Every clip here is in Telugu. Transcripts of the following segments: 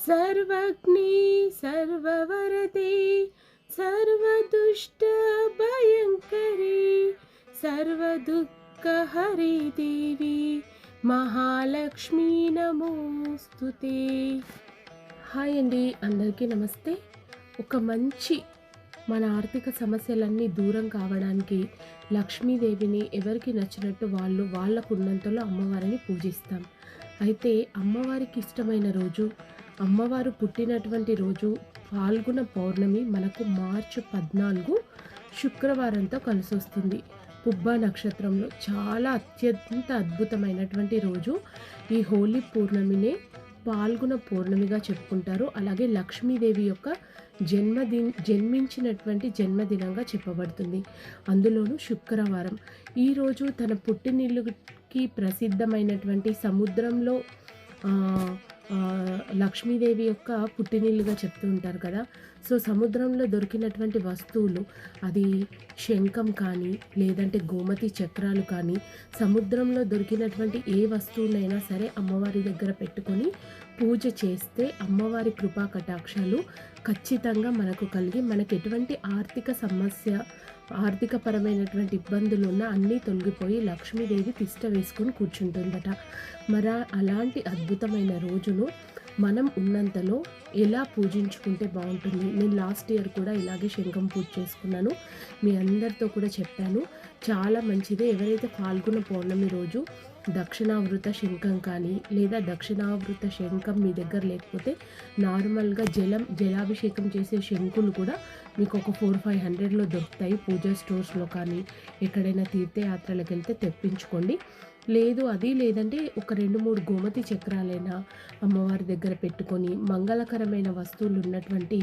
सर्वज्ञे सर्ववरदे सर्वदुष्टभयङ्करी सर्वदुःखहरे देवी మహాలక్ష్మీ నమోస్తుతే హాయ్ అండి అందరికీ నమస్తే ఒక మంచి మన ఆర్థిక సమస్యలన్నీ దూరం కావడానికి లక్ష్మీదేవిని ఎవరికి నచ్చినట్టు వాళ్ళు వాళ్ళకు ఉన్నంతలో అమ్మవారిని పూజిస్తాం అయితే అమ్మవారికి ఇష్టమైన రోజు అమ్మవారు పుట్టినటువంటి రోజు పాల్గొన పౌర్ణమి మనకు మార్చి పద్నాలుగు శుక్రవారంతో కలిసి వస్తుంది పుబ్బ నక్షత్రంలో చాలా అత్యంత అద్భుతమైనటువంటి రోజు. ఈ హోలీ పూర్ణమినే పాల్గొన పౌర్ణమిగా చెప్పుకుంటారు. అలాగే లక్ష్మీదేవి యొక్క జన్మది జన్మించినటువంటి జన్మదినంగా చెప్పబడుతుంది. అందులోనూ శుక్రవారం. ఈరోజు తన పుట్టినిల్లుకి ప్రసిద్ధమైనటువంటి సముద్రంలో లక్ష్మీదేవి యొక్క పుట్టినీళ్ళుగా చెప్తూ ఉంటారు కదా. సో సముద్రంలో దొరికినటువంటి వస్తువులు అది శంఖం కానీ లేదంటే గోమతి చక్రాలు కానీ సముద్రంలో దొరికినటువంటి ఏ వస్తువునైనా సరే అమ్మవారి దగ్గర పెట్టుకొని పూజ చేస్తే అమ్మవారి కృపా కటాక్షాలు ఖచ్చితంగా మనకు కలిగి మనకు ఎటువంటి ఆర్థిక సమస్య ఆర్థికపరమైనటువంటి ఇబ్బందులు ఉన్నా అన్నీ తొలగిపోయి లక్ష్మీదేవి తిష్ట వేసుకొని కూర్చుంటుందట. మరి అలాంటి అద్భుతమైన రోజును మనం ఉన్నంతలో ఎలా పూజించుకుంటే బాగుంటుంది? నేను లాస్ట్ ఇయర్ కూడా ఇలాగే శంఖం పూజ చేసుకున్నాను. మీ అందరితో కూడా చెప్పాను. చాలా మంచిది. ఎవరైతే పాల్గొన్న పౌర్ణమి రోజు దక్షిణావృత శంఖం కానీ లేదా దక్షిణావృత శంఖం మీ దగ్గర లేకపోతే నార్మల్గా జలం జలాభిషేకం చేసే శంకులు కూడా మీకు ఒక ఫోర్ ఫైవ్ హండ్రెడ్లో దొరుకుతాయి పూజా స్టోర్స్లో కానీ ఎక్కడైనా తీర్థయాత్రలకు వెళ్తే తెప్పించుకోండి. లేదు అది లేదంటే ఒక రెండు మూడు గోమతి చక్రాలైనా అమ్మవారి దగ్గర పెట్టుకొని మంగళకరమైన వస్తువులు ఉన్నటువంటి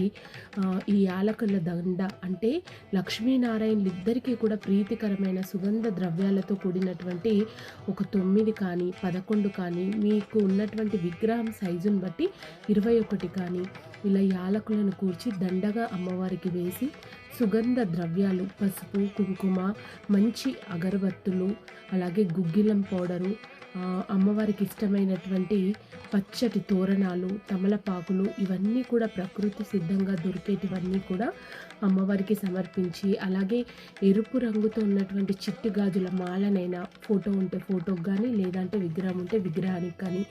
ఈ యాలకుల దండ అంటే లక్ష్మీనారాయణలు ఇద్దరికీ కూడా ప్రీతికరమైన సుగంధ ద్రవ్యాలతో కూడినటువంటి ఒక తొమ్మిది కానీ పదకొండు కానీ మీకు ఉన్నటువంటి విగ్రహం సైజుని బట్టి ఇరవై ఒకటి కానీ ఇలా యాలకులను కూర్చి దండగా అమ్మవారికి వేసి సుగంధ ద్రవ్యాలు పసుపు కుంకుమ మంచి అగరబత్తులు అలాగే గుగ్గిలం పౌడరు అమ్మవారికి ఇష్టమైనటువంటి పచ్చటి తోరణాలు తమలపాకులు ఇవన్నీ కూడా ప్రకృతి సిద్ధంగా దొరికేటివన్నీ కూడా అమ్మవారికి సమర్పించి అలాగే ఎరుపు రంగుతో ఉన్నటువంటి చిట్టి గాజుల మాలనైనా ఫోటో ఉంటే ఫోటోకి కానీ లేదంటే విగ్రహం ఉంటే విగ్రహానికి కానీ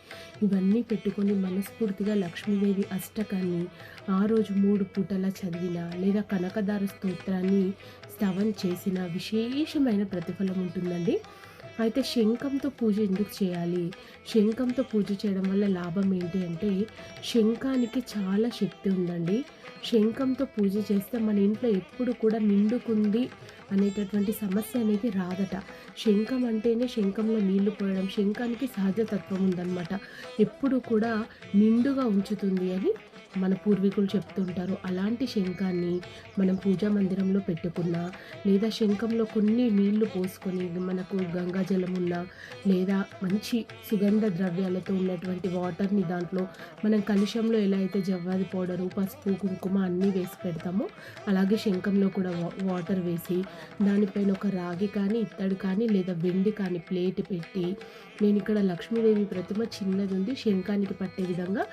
ఇవన్నీ పెట్టుకొని మనస్ఫూర్తిగా లక్ష్మీదేవి అష్టకాన్ని ఆ రోజు మూడు పూటలా చదివిన లేదా కనకదార స్తోత్రాన్ని స్తవం చేసిన విశేషమైన ప్రతిఫలం ఉంటుందండి. అయితే శంఖంతో పూజ ఎందుకు చేయాలి? శంఖంతో పూజ చేయడం వల్ల లాభం ఏంటి అంటే శంఖానికి చాలా శక్తి ఉందండి. శంఖంతో పూజ చేస్తే మన ఇంట్లో ఎప్పుడు కూడా నిండుకుంది అనేటటువంటి సమస్య అనేది రాదట. శంఖం అంటేనే శంఖంలో నీళ్ళు పోయడం శంఖానికి సహజతత్వం ఉందన్నమాట. ఎప్పుడు కూడా నిండుగా ఉంచుతుంది అని మన పూర్వీకులు చెప్తుంటారు అలాంటి శంఖాన్ని మనం పూజా మందిరంలో పెట్టుకున్నా లేదా శంఖంలో కొన్ని నీళ్ళు పోసుకొని మనకు గంగాజలం ఉన్నా లేదా మంచి సుగంధ ద్రవ్యాలతో ఉన్నటువంటి వాటర్ని దాంట్లో మనం కలుషంలో ఎలా అయితే జవ్వాది పౌడరు పసుపు కుంకుమ అన్నీ వేసి పెడతామో అలాగే శంఖంలో కూడా వా- వాటర్ వేసి దానిపైన ఒక రాగి కానీ ఇత్తడి కానీ లేదా వెండి కానీ ప్లేట్ పెట్టి నేను ఇక్కడ లక్ష్మీదేవి ప్రతిమ చిన్నది ఉంది శంఖానికి పట్టే విధంగా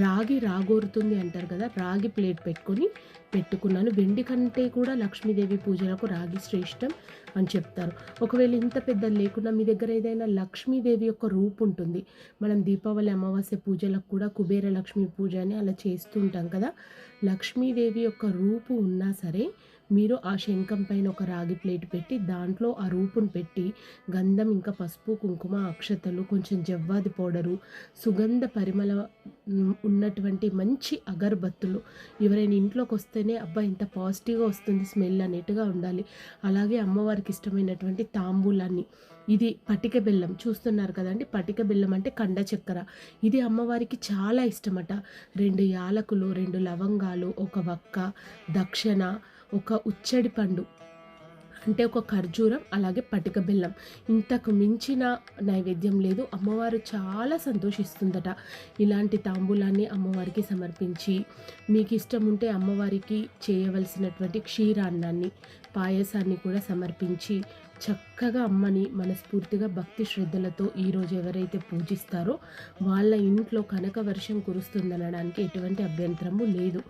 రాగి రాగోరుతుంది అంటారు కదా రాగి ప్లేట్ పెట్టుకొని పెట్టుకున్నాను. వెండి కంటే కూడా లక్ష్మీదేవి పూజలకు రాగి శ్రేష్టం అని చెప్తారు. ఒకవేళ ఇంత పెద్ద లేకుండా మీ దగ్గర ఏదైనా లక్ష్మీదేవి యొక్క రూపు ఉంటుంది. మనం దీపావళి అమావాస్య పూజలకు కూడా కుబేర లక్ష్మీ పూజ అని అలా చేస్తుంటాం కదా. లక్ష్మీదేవి యొక్క రూపు ఉన్నా సరే మీరు ఆ శంఖం పైన ఒక రాగి ప్లేట్ పెట్టి దాంట్లో ఆ రూపును పెట్టి గంధం ఇంకా పసుపు కుంకుమ అక్షతలు కొంచెం జవ్వాది పౌడరు సుగంధ పరిమళ ఉన్నటువంటి మంచి అగరబత్తులు ఎవరైనా ఇంట్లోకి వస్తేనే అబ్బా ఇంత పాజిటివ్గా వస్తుంది స్మెల్ అనేట్టుగా ఉండాలి. అలాగే అమ్మవారికి ఇష్టమైనటువంటి తాంబూలాన్ని ఇది పటిక బెల్లం చూస్తున్నారు కదండి పటిక బెల్లం అంటే కండ చక్కెర. ఇది అమ్మవారికి చాలా ఇష్టమట. రెండు యాలకులు రెండు లవంగాలు ఒక వక్క దక్షిణ ఒక ఉచ్చడి పండు. అంటే ఒక ఖర్జూరం అలాగే పటిక బెల్లం. ఇంతకు మించిన నైవేద్యం లేదు. అమ్మవారు చాలా సంతోషిస్తుందట. ఇలాంటి తాంబూలాన్ని అమ్మవారికి సమర్పించి మీకు ఇష్టం ఉంటే అమ్మవారికి చేయవలసినటువంటి క్షీరాన్నాన్ని పాయసాన్ని కూడా సమర్పించి చక్కగా అమ్మని మనస్ఫూర్తిగా భక్తి శ్రద్ధలతో ఈరోజు ఎవరైతే పూజిస్తారో వాళ్ళ ఇంట్లో కనక వర్షం కురుస్తుందనడానికి ఎటువంటి అభ్యంతరము లేదు.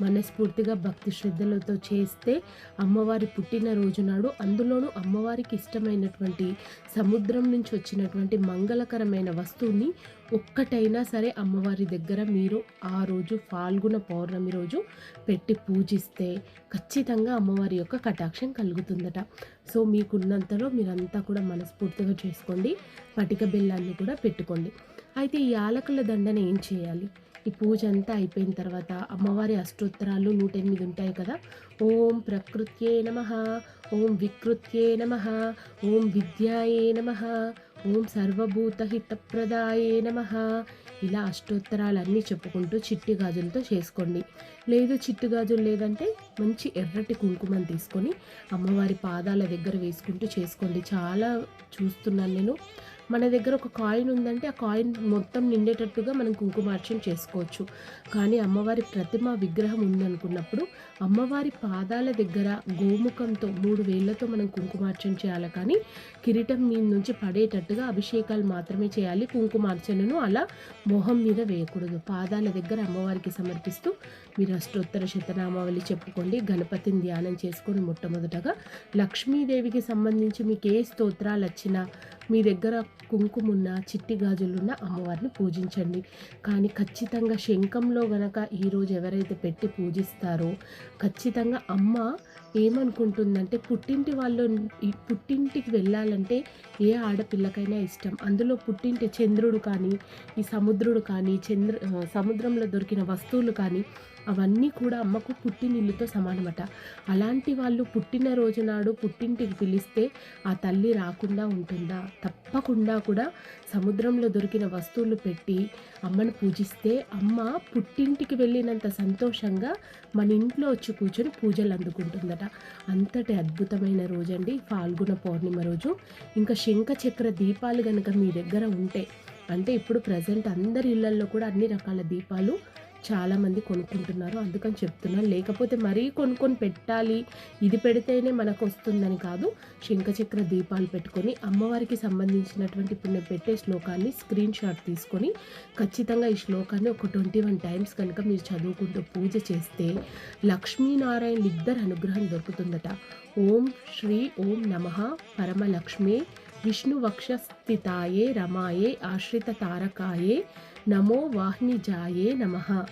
మనస్ఫూర్తిగా భక్తి శ్రద్ధలతో చేస్తే అమ్మవారి పుట్టినరోజు నాడు అందులోనూ అమ్మవారికి ఇష్టమైనటువంటి సముద్రం నుంచి వచ్చినటువంటి మంగళకరమైన వస్తువుని ఒక్కటైనా సరే అమ్మవారి దగ్గర మీరు ఆ రోజు ఫాల్గుణ పౌర్ణమి రోజు పెట్టి పూజిస్తే ఖచ్చితంగా అమ్మవారి యొక్క కటాక్షం కలుగుతుందట. సో మీకున్నంతలో మీరంతా కూడా మనస్ఫూర్తిగా చేసుకోండి. పటిక బెల్లాన్ని కూడా పెట్టుకోండి. అయితే ఈ యాలకుల దండని ఏం చేయాలి? ఈ పూజ అంతా అయిపోయిన తర్వాత అమ్మవారి అష్టోత్తరాలు నూట ఎనిమిది ఉంటాయి కదా? ఓం ప్రకృత్యే నమ ఓం వికృత్యే నమ ఓం విద్యాయే నమ ఓం సర్వభూత హితప్రదాయే నమ. ఇలా అష్టోత్తరాలన్నీ చెప్పుకుంటూ చిట్టి గాజులతో చేసుకోండి. లేదు చిట్టి గాజులు లేదంటే మంచి ఎర్రటి కుంకుమని తీసుకొని అమ్మవారి పాదాల దగ్గర వేసుకుంటూ చేసుకోండి. చాలా చూస్తున్నాను నేను. మన దగ్గర ఒక కాయిన్ ఉందంటే ఆ కాయిన్ మొత్తం నిండేటట్టుగా మనం కుంకుమార్చన చేసుకోవచ్చు. కానీ అమ్మవారి ప్రతిమ విగ్రహం ఉందనుకున్నప్పుడు అమ్మవారి పాదాల దగ్గర గోముఖంతో మూడు వేళ్ళతో మనం కుంకుమార్చన చేయాలి. కానీ కిరీటం మీద నుంచి పడేటట్టుగా అభిషేకాలు మాత్రమే చేయాలి. కుంకుమార్చనను అలా మొహం మీద వేయకూడదు. పాదాల దగ్గర అమ్మవారికి సమర్పిస్తూ మీరు అష్టోత్తర శతనామావళి చెప్పుకోండి. గణపతిని ధ్యానం చేసుకొని మొట్టమొదటగా లక్ష్మీదేవికి సంబంధించి మీకు ఏ స్తోత్రాలు వచ్చినా మీ దగ్గర కుంకుమున్న చిట్టి గాజులున్న అమ్మవారిని పూజించండి. కానీ ఖచ్చితంగా శంఖంలో గనక ఈరోజు ఎవరైతే పెట్టి పూజిస్తారో ఖచ్చితంగా అమ్మ ఏమనుకుంటుందంటే పుట్టింటి వాళ్ళు ఈ పుట్టింటికి వెళ్ళాలంటే ఏ ఆడపిల్లకైనా ఇష్టం. అందులో పుట్టింటి చంద్రుడు కానీ ఈ సముద్రుడు కానీ చంద్ర సముద్రంలో దొరికిన వస్తువులు కానీ అవన్నీ కూడా అమ్మకు పుట్టినిల్లుతో సమానమట. అలాంటి వాళ్ళు పుట్టినరోజు నాడు పుట్టింటికి పిలిస్తే ఆ తల్లి రాకుండా ఉంటుందా? తప్పకుండా కూడా సముద్రంలో దొరికిన వస్తువులు పెట్టి అమ్మను పూజిస్తే అమ్మ పుట్టింటికి వెళ్ళినంత సంతోషంగా మన ఇంట్లో వచ్చి కూర్చొని పూజలు అందుకుంటుందట. అంతటి అద్భుతమైన రోజండి ఫాల్గుణ పౌర్ణిమ రోజు. ఇంకా శంఖ చక్ర దీపాలు కనుక మీ దగ్గర ఉంటే అంటే ఇప్పుడు ప్రజెంట్ అందరి ఇళ్ళల్లో కూడా అన్ని రకాల దీపాలు చాలామంది కొనుక్కుంటున్నారు. అందుకని చెప్తున్నాను లేకపోతే మరీ కొనుక్కొని పెట్టాలి. ఇది పెడితేనే మనకు వస్తుందని కాదు శంఖచక్ర దీపాలు పెట్టుకొని అమ్మవారికి సంబంధించినటువంటి ఇప్పుడు నేను పెట్టే శ్లోకాన్ని స్క్రీన్ షాట్ తీసుకొని ఖచ్చితంగా ఈ శ్లోకాన్ని ఒక ట్వంటీ వన్ టైమ్స్ కనుక మీరు చదువుకుంటూ పూజ చేస్తే లక్ష్మీనారాయణ ఇద్దరు అనుగ్రహం దొరుకుతుందట. ఓం శ్రీ ఓం నమ. పరమలక్ష్మి విష్ణువక్షస్థితాయే రమాయే ఆశ్రిత తారకాయే నమో వాహ్నిజాయే నమ.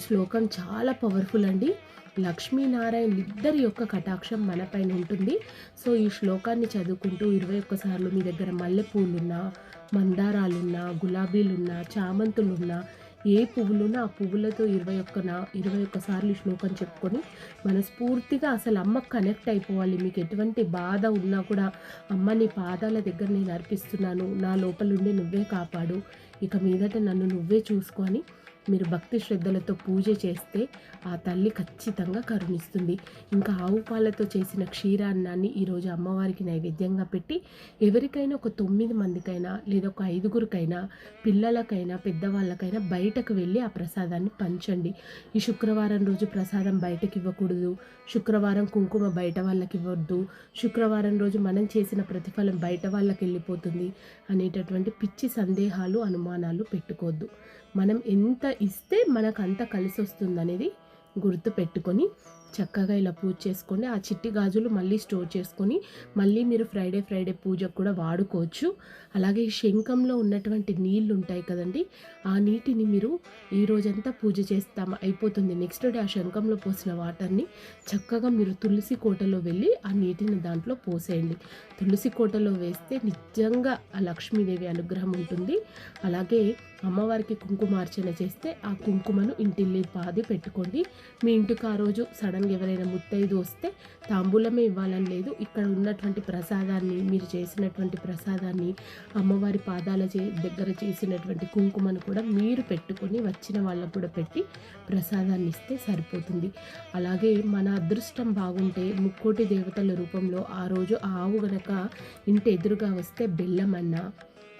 శ్లోకం చాలా పవర్ఫుల్ అండి. లక్ష్మీనారాయణ ఇద్దరి యొక్క కటాక్షం మనపైన ఉంటుంది. సో ఈ శ్లోకాన్ని చదువుకుంటూ ఇరవై ఒక్కసార్లు మీ దగ్గర మల్లెపూలున్నా మందారాలున్నా గులాబీలున్నా చామంతులున్నా ఏ పువ్వులున్నా ఆ పువ్వులతో ఇరవై ఒక్క నా ఇరవై ఒక్కసార్లు శ్లోకం చెప్పుకొని మనస్ఫూర్తిగా అసలు అమ్మ కనెక్ట్ అయిపోవాలి. మీకు ఎటువంటి బాధ ఉన్నా కూడా అమ్మ నీ పాదాల దగ్గర నేను అర్పిస్తున్నాను. నా లోపలుండి నువ్వే కాపాడు. ఇక మీదట నన్ను నువ్వే చూసుకొని మీరు భక్తి శ్రద్ధలతో పూజ చేస్తే ఆ తల్లి ఖచ్చితంగా కరుణిస్తుంది. ఇంకా ఆవు పాలతో చేసిన క్షీరాన్నాన్ని ఈరోజు అమ్మవారికి నైవేద్యంగా పెట్టి ఎవరికైనా ఒక తొమ్మిది మందికైనా లేదా ఒక ఐదుగురికైనా పిల్లలకైనా పెద్దవాళ్ళకైనా బయటకు వెళ్ళి ఆ ప్రసాదాన్ని పంచండి. ఈ శుక్రవారం రోజు ప్రసాదం బయటకు ఇవ్వకూడదు. శుక్రవారం కుంకుమ బయట వాళ్ళకి ఇవ్వద్దు. శుక్రవారం రోజు మనం చేసిన ప్రతిఫలం బయట వాళ్ళకి వెళ్ళిపోతుంది అనేటటువంటి పిచ్చి సందేహాలు అనుమానాలు పెట్టుకోవద్దు. మనం ఎంత ఇస్తే మనకు అంతా కలిసి వస్తుంది అనేది గుర్తు పెట్టుకొని చక్కగా ఇలా పూజ చేసుకోండి. ఆ చిట్టి గాజులు మళ్ళీ స్టోర్ చేసుకొని మళ్ళీ మీరు ఫ్రైడే ఫ్రైడే పూజకు కూడా వాడుకోవచ్చు. అలాగే ఈ శంఖంలో ఉన్నటువంటి నీళ్ళు ఉంటాయి కదండి ఆ నీటిని మీరు ఈ రోజంతా పూజ చేస్తాం అయిపోతుంది. నెక్స్ట్ డే ఆ శంఖంలో పోసిన వాటర్ని చక్కగా మీరు తులసి కోటలో వెళ్ళి ఆ నీటిని దాంట్లో పోసేయండి. తులసి కోటలో వేస్తే నిజంగా ఆ లక్ష్మీదేవి అనుగ్రహం ఉంటుంది. అలాగే అమ్మవారికి కుంకుమార్చన చేస్తే ఆ కుంకుమను ఇంటిల్లి పాది పెట్టుకోండి. మీ ఇంటికి ఆ రోజు సడన్గా ఎవరైనా ముత్తైదు వస్తే తాంబూలమే ఇవ్వాలని లేదు. ఇక్కడ ఉన్నటువంటి ప్రసాదాన్ని మీరు చేసినటువంటి ప్రసాదాన్ని అమ్మవారి పాదాల చే దగ్గర చేసినటువంటి కుంకుమను కూడా మీరు పెట్టుకొని వచ్చిన వాళ్ళకు కూడా పెట్టి ప్రసాదాన్ని ఇస్తే సరిపోతుంది. అలాగే మన అదృష్టం బాగుంటే ముక్కోటి దేవతల రూపంలో ఆ రోజు ఆవు గనక ఇంటి ఎదురుగా వస్తే బెల్లం అన్నా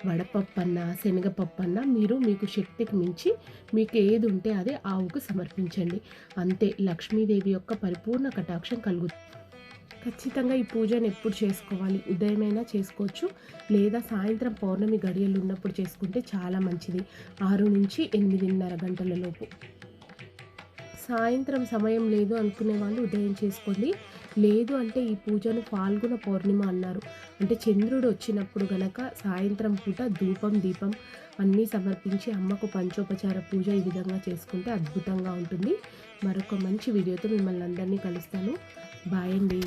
వడపప్పు అన్నా శనగపప్పు మీరు మీకు శక్తికి మించి మీకు ఏది ఉంటే అదే ఆవుకు సమర్పించండి. అంతే లక్ష్మీదేవి యొక్క పరిపూర్ణ కటాక్షం కలుగుతుంది ఖచ్చితంగా ఈ పూజను ఎప్పుడు చేసుకోవాలి? ఉదయమైనా చేసుకోవచ్చు. లేదా సాయంత్రం పౌర్ణమి గడియలు ఉన్నప్పుడు చేసుకుంటే చాలా మంచిది. ఆరు నుంచి ఎనిమిదిన్నర గంటల లోపు. సాయంత్రం సమయం లేదు అనుకునే వాళ్ళు ఉదయం చేసుకోండి. లేదు అంటే ఈ పూజను ఫాల్గుణ పౌర్ణిమ అన్నారు. అంటే చంద్రుడు వచ్చినప్పుడు గనక సాయంత్రం పూట ధూపం దీపం అన్నీ సమర్పించి అమ్మకు పంచోపచార పూజ ఈ విధంగా చేసుకుంటే అద్భుతంగా ఉంటుంది. మరొక మంచి వీడియోతో మిమ్మల్ని అందరినీ కలుస్తాను. బాయ్ అండి.